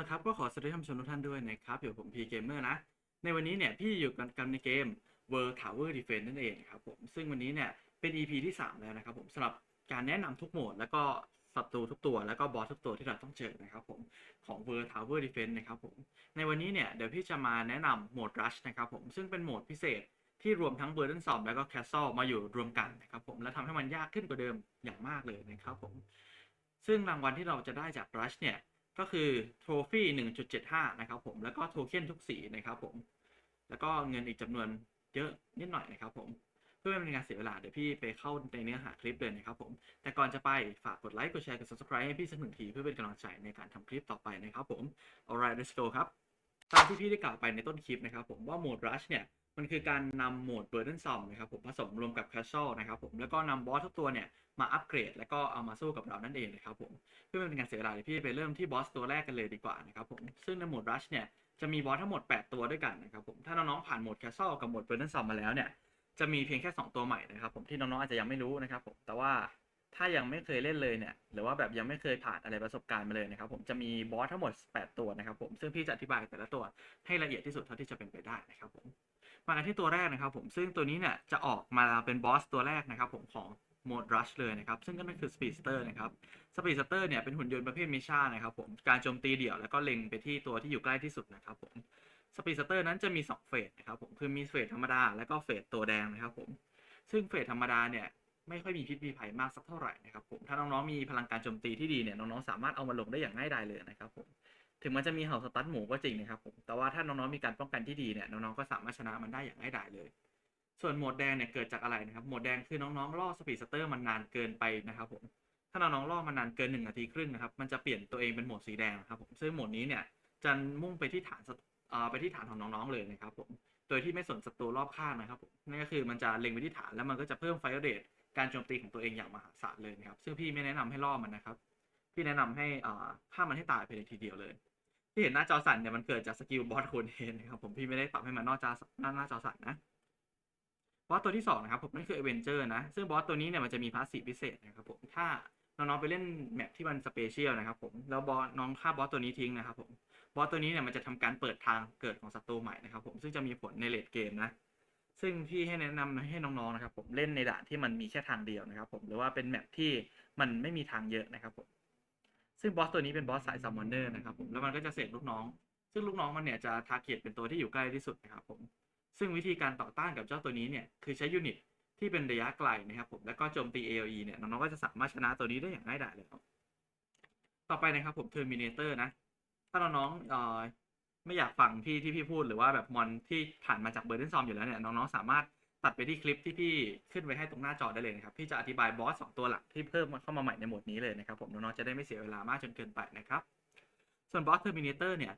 ละครับก็ขอสวัสดีท่านผู้ชมทุกท่านด้วยนะครับอยู่ผมพีเกมเมอร์นะ ในวันนี้เนี่ยพี่อยู่กันกันในเกม World Tower Defense นั่นเองครับผมซึ่งวันนี้เนี่ยเป็น EP ที่ 3 แล้วนะครับผมสำหรับการแนะนำทุกโหมด แล้วก็ศัตรูทุกตัวแล้วก็บอสทุกตัวที่เราต้องเจอนะครับผมของ World Tower Defense นะครับผมในวันนี้เนี่ยเดี๋ยวพี่จะมาแนะนำโหมด Rush นะครับผมซึ่งเป็นโหมดพิเศษที่รวมทั้ง Burden s o m แล้วก็ Castle มาอยู่รวมกันนะครับผมและทำให้มันยากขึ้นกว่าเดิมอย่างมากเลยนะครับผมซึ่งรางวัลที่เราจะได้จาก Rush เนี่ย ก็คือโทรฟี่1.75นะครับผมแล้วก็โทเค็นทุกสีนะครับผม แล้วก็เงินอีกจำนวนเยอะนิดหน่อยนะครับผมเพื่อไม่เป็นการเสียเวลาเดี๋ยวพี่ไปเข้าในเนื้อหาคลิปเลยนะครับผมแต่ก่อนจะไปฝากกดไลค์กดแชร์กด subscribe ให้พี่สักหนึ่งทีเพื่อเป็นกำลังใจในการทำคลิปต่อไปนะครับผม alright let's go ครับตามที่พี่ได้กล่าวไปในต้นคลิปนะครับผมว่าโหมด Rush เนี่ย มันคือการนำโหมด Burden s o m นะครับผมผสมรวมกับ Casual นะครับผมแล้วก็นำบอสทุกตัวเนี่ยมาอัปเกรด แล้วก็เอามาสู้กับเรานั่นเองนะครับผมเพื่อไม่เป็นการเสียเวลาเดี๋ยพี่ไปเริ่มที่บอสตัวแรกกันเลยดีกว่านะครับผมซึ่งในโหมด Rush เนี่ยจะมีบอสทั้งหมด 8 ตัวด้วยกันนะครับผมถ้าน้องๆผ่านโหมด Casual กับโหมด Burden s o m มาแล้วเนี่ยจะมีเพียงแค่ 2 ตัวใหม่นะครับผมที่น้องๆอาจจะยังไม่รู้นะครับผมแต่ว่าถ้ายังไม่เคยเล่นเลยเนี่ยหรือว่าแบบยังไม่เคยผ่านอะไรประสบการณ์มาเลยนะครับผมจะมีบอสทั้งหมด 8 ตัวนะครับผมซึ่งพี่จะอธิบายแต่ละตัวให้ละเอียดที่สุดเท่าที่จะเป็นไปได้นะครับผม มากันที่ตัวแรกนะครับผมซึ่งตัวนี้เนี่ยจะออกมาเป็นบอสตัวแรกนะครับผมของโหมด Rush เลยนะครับ ซึ่งก็นั่นคือ Speedster นะครับ Speedster เนี่ยเป็นหุ่นยนต์ประเภทมิชานะครับผมการโจมตีเดี่ยวแล้วก็เล็งไปที่ตัวที่อยู่ใกล้ที่สุดนะครับผมสปีดสเตอร์นั้นจะมี 2 เฟสนะครับผมคือมีเฟสธรรมดาและก็เฟสตัวแดงนะครับผมซึ่งเฟสธรรมดาเนี่ยไม่ค่อยมีพิษมีภัยมากสักเท่าไหร่นะครับผมถ้าน้องๆมีพลังการโจมตีที่ดีเนี่ยน้องๆสามารถเอามาลงได้อย่างง่ายดายเลยนะครับผม ถึงมันจะมีเห่าสตันหมูก็จริงนะครับผมแต่ว่าถ้าน้องๆมีการป้องกันที่ดีเนี่ยน้องๆก็สามารถชนะมันได้อย่างง่ายดายเลย ส่วนหมดแดงเนี่ยเกิดจากอะไรนะครับหมดแดงคือน้องๆล่อสปีดสเตอร์มันนานเกินไปนะครับผมถ้าน้องๆล่อมันนานเกิน1นาทีครึ่งนะครับมันจะเปลี่ยนตัวเองเป็นหมดสีแดงครับผมซึ่งหมดนี้เนี่ยจะมุ่งไปที่ฐานศัตรูอ่าไปที่ฐานของน้องๆเลยนะครับผมโดยที่ไม่สนศัตรูรอบข้างนะครับผมนั่นก็คือมันจะเล็งไปที่ฐานแล้วมันก็จะเพิ่มไฟเรทการโจมตีของตัวเองอย่างมหาศาลเลยนะครับซึ่งพี่ไม่แนะนำให้ล่อมันนะครับพี่แนะนำให้ฆ่ามันให้ตายไปเลยทีเดียวเลย ที่เห็นหน้าจอสั่นเนี่ยมันเกิดจากสกิลบอสโคนเอนนะครับผมพี่ไม่ได้ปรับให้มันนอกจอหน้าหน้าจอสั่นนะบอสตัวที่สองนะครับผมนั่นคือเอเวนเจอร์นะซึ่งบอสตัวนี้เนี่ยมันจะมีพาสซีฟพิเศษนะครับผมถ้าน้องๆไปเล่นแมปที่มันสเปเชียลนะครับผมแล้วบอสน้องฆ่าบอสตัวนี้ทิ้งนะครับผมบอสตัวนี้เนี่ยมันจะทำการเปิดทางเกิดของศัตรูใหม่นะครับผมซึ่งจะมีผลในเลดเกมนะซึ่งพี่ให้แนะนำให้น้องๆนะครับผมเล่นในด่านที่มันมีแค่ทางเดียวนะครับผมหรือว่าเป็นแมปที่มันไม่มีทางเยอะนะครับผม ซึ่งบอสตัวนี้เป็นบอสสายซัมมอนเนอร์นะครับผมแล้วมันก็จะเสกลูกน้อง ซึ่งลูกน้องมันเนี่ยจะทาร์เก็ตเป็นตัวที่อยู่ใกล้ที่สุดนะครับผมซึ่งวิธีการต่อต้านกับเจ้าตัวนี้เนี่ยคือใช้ยูนิตที่เป็นระยะไกลนะครับผมแล้วก็โจมตี AOE เนี่ยน้องๆก็จะสามารถชนะตัวนี้ได้อย่างง่ายดายเลยครับต่อไปนะครับผม Terminator นะ ถ้าน้องๆเอ่อไม่อยากฟังพี่ที่พี่พูดหรือว่าแบบมอนที่ผ่านมาจากเบอร์เดนซอมอยู่แล้วเนี่ยน้องๆสามารถ ตัดไปที่คลิปที่พี่ขึ้นไว้ให้ตรงหน้าจอได้เลยนะครับ พี่จะอธิบายบอสสองตัวหลักที่เพิ่มเข้ามาใหม่ในโหมดนี้เลยนะครับ ผมน้องๆจะได้ไม่เสียเวลามากจนเกินไปนะครับ ส่วนบอสเทอร์มินเตอร์เนี่ย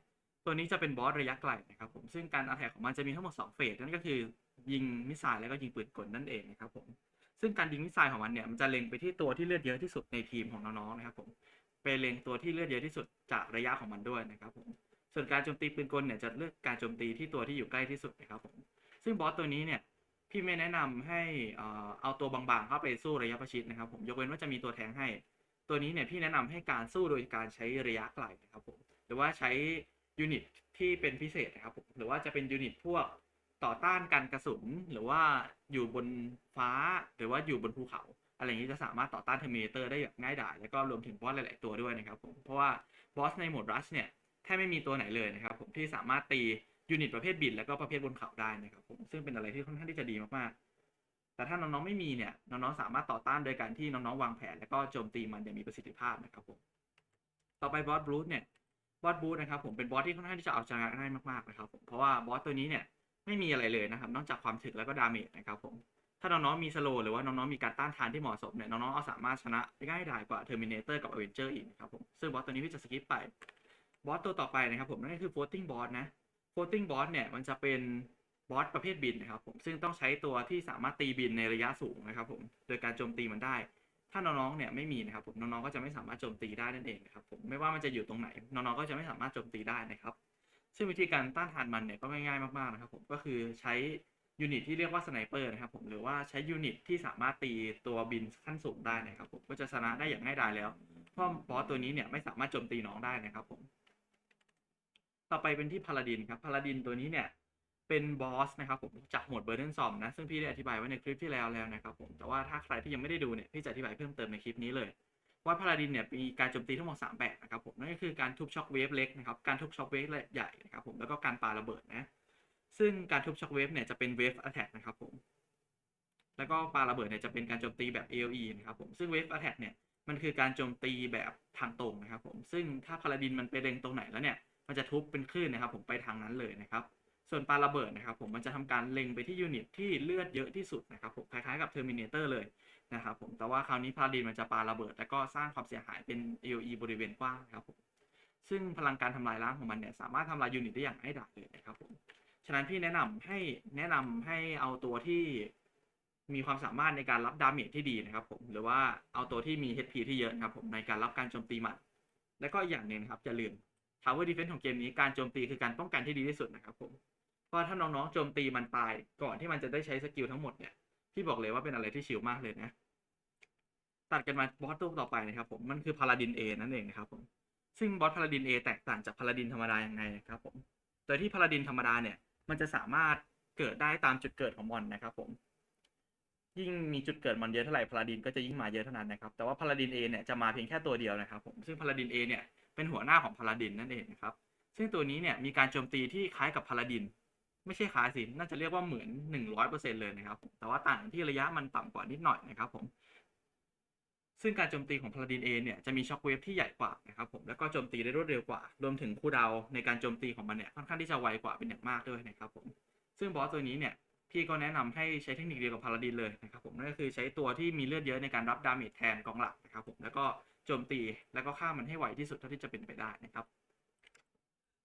ตัวนี้จะเป็นบอสระยะไกลนะครับผมซึ่งการอัแทกของมันจะมีทั้งหมด2เฟสนั่นก็คือยิงมิสไซล์แล้วก็ยิงปืนกลนั่นเองนะครับผมซึ่งการยิงมิสไซล์ของมันเนี่ยมันจะเล็งไปที่ตัวที่เลือดเยอะที่สุดในทีมของน้องๆนะครับผมไปเล็งตัวที่เลือดเยอะที่สุดจากระยะของมันด้วยนะครับผมส่วนการโจมตีปืนกลเนี่ยจะเลือกการโจมตีที่ตัวที่อยู่ใกล้ที่สุดนะครับผมซึ่งบอสตัวนี้เนี่ย พี่ไม่แนะนำให้เอ่อเอาตัวบางๆ เข้าไปสู้ระยะประชิดนะครับ ผมยกเว้นว่าจะมีตัวแทงให้ ตัวนี้เนี่ยพี่แนะนำให้การสู้โดยการใช้ระยะไกลนะครับผมหรือว่าใช้ยูนิตที่เป็นพิเศษนะครับผมหรือว่าจะเป็นยูนิตพวกต่อต้านการกระสุนหรือว่าอยู่บนฟ้าหรือว่าอยู่บนภูเขา อะไรอย่างนี้จะสามารถต่อต้านเทอร์มินเตอร์ได้อย่างง่ายดายแล้วก็รวมถึงบอสหลาย ๆ ตัวด้วยนะครับผมเพราะว่าบอสในโหมดรัชเนี่ยแทบไม่มีตัวไหนเลยนะครับผมที่สามารถตี ยูนิตประเภทบินแล้วก็ประเภทบนเขาได้นะครับผมซึ่งเป็นอะไรที่ค่อนข้างที่จะดีมากๆ แต่ถ้าน้องๆไม่มีเนี่ยน้องๆสามารถต่อต้านโดยการที่น้องๆวางแผน แล้วก็โจมตีมันอย่างมีประสิทธิภาพนะครับผมต่อไปบอสบรูทเนี่ยบอสบรูทนะครับผมเป็นบอสที่ค่อนข้างที่จะเอาชนะง่ายมากๆนะครับผมเพราะว่าบอสตัวนี้เนี่ยไม่มีอะไรเลยนะครับ นอกจากความถึกแล้วก็ดาเมจนะครับผมถ้าน้องๆมีสโลหรือว่าน้องๆมีการต้านทานที่เหมาะสมเนี่ยน้องๆเอาสามารถชนะได้ง่ายดายกว่าเทอร์มินเตอร์กับอเวนเจอร์อีกนะครับผมซึ่งบอสตัวนี้พี่จะสกิปไปบอสตัวต่อไปนะครับผมนั่นก็คือ floating boss นะ floating boss เนี่ยมันจะเป็นบอสประเภทบินนะครับผมซึ่งต้องใช้ตัวที่สามารถตีบินในระยะสูงนะครับผมโดยการโจมตีมันได้ ถ้าน้องๆเนี่ยไม่มีนะครับผมน้องๆก็จะไม่สามารถโจมตีได้นั่นเองนะครับผมไม่ว่ามันจะอยู่ตรงไหนน้องๆก็จะไม่สามารถโจมตีได้นะครับซึ่งวิธีการต้านทานมันเนี่ยก็ง่ายๆมากๆนะครับผมก็คือใช้ยูนิตที่เรียกว่าสไนเปอร์นะครับผมหรือว่าใช้ยูนิตที่สามารถตีตัวบินขั้นสูงได้นะครับผมก็จะชนะได้อย่างง่ายดายแล้วเพราะบอสตัวนี้เนี่ยไม่สามารถโจมตีน้องได้นะครับผม ต่อไปเป็นที่พาลาดินครับพาลาดินตัวนี้เนี่ยเป็นบอสนะครับผมจากโหมดเบอร์เดนซอมนะ ซึ่งพี่ได้อธิบายไว้ในคลิปที่แล้วแล้วนะครับผมแต่ว่าถ้าใครที่ยังไม่ได้ดูเนี่ย พี่จะอธิบายเพิ่มเติมในคลิปนี้เลยว่าพาลาดินเนี่ยมีการโจมตีทั้งหมด3แบบนะครับผมนั่นก็คือการทุบช็อคเวฟเล็กนะครับการทุบช็อคเวฟใหญ่นะครับผมแล้วก็การปาระเบิดนะซึ่งการทุบช็อคเวฟเนี่ยจะเป็นเวฟแอ t แทกนะครับผมแล้วก็ปาระเบิดเนี่ยจะเป็นการโจมตีแบบ AOE นะครับผมซึ่งเวฟแอ t แทกเนี่ยมันคือการโจมตีแบบทางตรงนะครับผมซึ่งถ้าพาลาดินมันไปเล็งตรงไหนแล้วเนี่ย มันจะทุบเป็นคลื่นนะครับ ผมไปทางนั้นเลยนะครับ ส่วนปาระเบิดนะครับ ผมมันจะทำการเล็งไปที่ยูนิตที่เลือดเยอะที่สุดนะครับผมคล้ายๆกับเทอร์มินเตอร์เลยนะครับผมแต่ว่าคราวนี้พาลาดินมันจะปาระเบิด แล้วก็สร้างความเสียหายเป็น AOE บริเวณกว้างนะครับผมซึ่งพลังการทำลายล้างของมันเนี่ยสามารถทำลายยูนิตได้อย่างง่ายดาเลยนะครับผมฉะนั้นพี่แนะนำให้แนะนำให้เอาตัวที่มีความสามารถในการรับดาเมจที่ดีนะครับผมหรือว่าเอาตัวที่มี HP ที่เยอะนะครับผมในการรับการโจมตีหมัด และก็อีกอย่างหนึ่งนะครับอย่าลืม Tower Defense ของเกมนี้การโจมตีคือการป้องกันที่ดีที่สุดนะครับผมเพราะถ้าน้องๆโจมตีมันตายก่อนที่มันจะได้ใช้สกิลทั้งหมดเนี่ยพี่บอกเลยว่าเป็นอะไรที่ชิลมากเลยนะ ตัดกันมาบอสตัวต่อไปนะครับผมมันคือพาลาดิน A นั่นเองนะครับผมซึ่งบอสพาลาดิน A แตกต่างจากพาลาดินธรรมดาอย่างไงนะครับผมโดยที่พาลาดินธรรมดาเนี่ยมันจะสามารถเกิดได้ตามจุดเกิดของมอนนะครับผมยิ่งมีจุดเกิดมอนเยอะเท่าไหร่พาลาดินก็จะยิ่งมาเยอะเท่านั้นนะครับแต่ว่าพาลาดิน A เนี่ยจะมาเพียงแค่ตัวเดียวนะครับผมซึ่งพาลาดิน A เนี่ย เป็นหัวหน้าของพาลาดินนั่นเองนะครับ ซึ่งตัวนี้เนี่ยมีการโจมตีที่คล้ายกับพาลาดิน ไม่ใช่คล้ายสิน่าจะเรียกว่าเหมือนหนึ่งร้อยเปอร์เซ็นเลยนะครับ แต่ว่าต่างที่ระยะมันต่ำกว่านิดหน่อยนะครับผม ซึ่งการโจมตีของพาลาดิน A เนี่ยจะมีช็อคเวฟที่ใหญ่กว่านะครับผม แล้วก็โจมตีได้รวดเร็วกว่า รวมถึงคูลดาวในการโจมตีของมันเนี่ยค่อนข้างที่จะไวกว่าเป็นอย่างมากด้วยนะครับผม ซึ่งบอสตัวนี้เนี่ยพี่ก็แนะนำให้ใช้เทคนิคเดียวกับพาลาดินเลยนะครับผมนั่นก็คือใช้ตัวที่มีเลือดเยอะในการรับดาเมจแทนกองหลักนะครับผมแล้วก็ โจมตีแล้วก็ฆ่ามันให้ไวที่สุดเท่าที่จะเป็นไปได้นะครับ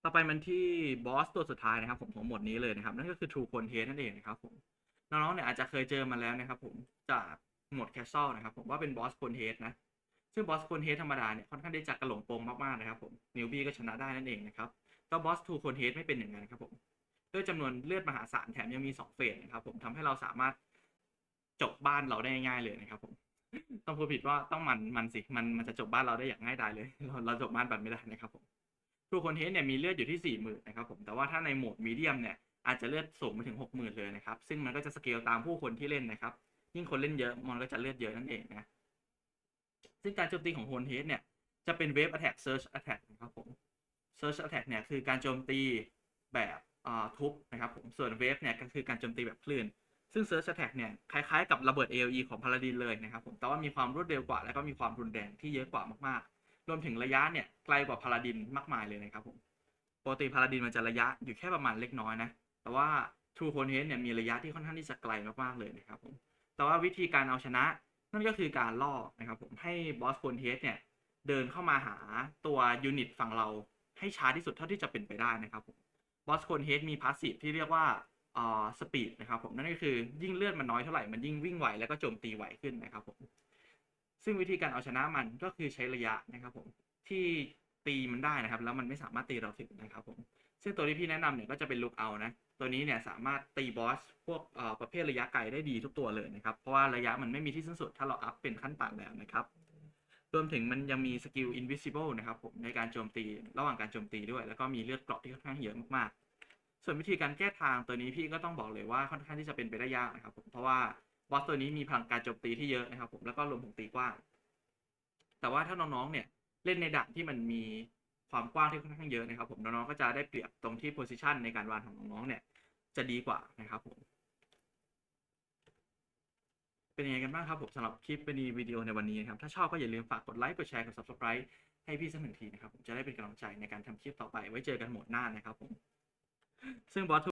ต่อไปมันที่บอสตัวสุดท้ายนะครับผมของหมวดนี้เลยนะครับ นั่นก็คือ True Contest นั่นเองนะครับผมน้องๆเนี่ยอาจจะเคยเจอมาแล้วนะครับ ผมจากหมวด Castle นะครับ ผมว่าเป็นบอส Contest นะซึ่งบอส Contest ธรรมดาเนี่ยค่อนข้างที่จะกระหลงโปงมากๆนะครับผมนิวบี้ก็ชนะได้นั่นเองนะครับแต่บอส True Contest ไม่เป็นอย่างนั้นครับผมด้วยจำนวนเลือดมหาศาลแถมยังมี2เฟสนะครับผมทำให้เราสามารถจบบ้านเราได้ง่ายๆเลยนะครับผม ต้องพูดผิดว่าต้องมันมันสิมันมันจะจบบ้านเราได้อย่างง่ายดายเลย เราเราจบบ้านบันไม่ได้นะครับผมทูคนเทสเนี่ยมีเลือดอยู่ที่สี่หมื่นนะครับผมแต่ว่าถ้าในโหมดมีเดียมเนี่ยอาจจะเลือดสูงไปถึงหกหมื่นเลยนะครับ ซึ่งมันก็จะสเกลตามผู้คนที่เล่นนะครับ ยิ่งคนเล่นเยอะมันก็จะเลือดเยอะนั่นเองนะซึ่งการโจมตีของโฮนเทสเนี่ยจะเป็นเวฟ attack search attack นะครับผม search attack เนี่ยคือการโจมตีแบบทุบนะครับผมส่วนเวฟเนี่ยก็คือการโจมตีแบบคลื่น ซึ่ง search attack เนี่ยคล้ายๆกับระเบิด AoE ของพาลาดินเลยนะครับผมแต่ว่ามีความรวดเร็วกว่า แล้วก็มีความรุนแรงที่เยอะกว่ามากๆ รวมถึงระยะเนี่ยไกลกว่าพาลาดินมากมายเลยนะครับผมปกติพาลาดินมันจะระยะอยู่แค่ประมาณเล็กน้อยนะแต่ว่า True c o n t e s t เนี่ยมีระยะที่ค่อนข้างที่จะไกลมากๆเลยนะครับผมแต่ว่าวิธีการเอาชนะนั่นก็คือการล่อนะครับผมให้บอส c o n t e s t เนี่ยเดินเข้ามาหาตัวยูนิตฝั่งเราให้ช้าที่สุดเท่าที่จะเป็นไปได้นะครับผมบอส c o n t e s t มีพาสซีฟที่เรียกว่า สปีดนะครับผมนั่นก็คือยิ่งเลือดมันน้อยเท่าไหร่มันยิ่งวิ่งไวแล้วก็โจมตีไวขึ้นนะครับผมซึ่งวิธีการเอาชนะมันก็คือใช้ระยะนะครับผมที่ตีมันได้นะครับ แล้วมันไม่สามารถตีเราถึงนะครับผมซึ่งตัวที่พี่แนะนำเนี่ยก็จะเป็นลูกเอานะตัวนี้เนี่ยสามารถตีบอสพวกอ่อประเภทระยะไกลได้ดีทุกตัวเลยนะครับ เพราะว่าระยะมันไม่มีที่สิ้นสุดถ้าเราอัพเป็นขั้นต่ำแล้วนะครับ รวมถึงมันยังมีสกิล invisible นะครับผมในการโจมตีระหว่างการโจมตีด้วย แล้วก็มีเลือดเกราะที่ค่อนข้างเยอะมากๆ ส่วนวิธีการแก้ทางตัวนี้พี่ก็ต้องบอกเลยว่าค่อนข้างที่จะเป็นไปได้ยากนะครับผมเพราะว่าบอสตัวนี้มีพลังการโจมตีที่เยอะนะครับ ผมแล้วก็รวมถึงตีกว้าง แต่ว่าถ้าน้องๆเนี่ยเล่นในด่านที่มันมีความกว้างที่ค่อนข้างเยอะนะครับ ผมน้องๆก็จะได้เปรียบตรงที่ position ในการวางของน้องๆเนี่ย จะดีกว่านะครับผมเป็นยังไงกันบ้างครับผมสำหรับคลิปเป็นวิดีโอในวันนี้นะครับ ถ้าชอบก็อย่าลืมฝากกดไลค์กดแชร์กด subscribe ให้พี่สักหนึ่งทีนะครับผมจะได้เป็นกำลังใจในการทำคลิปต่อไป ไว้เจอกันหมดหน้านะครับผม ซึ่งบอส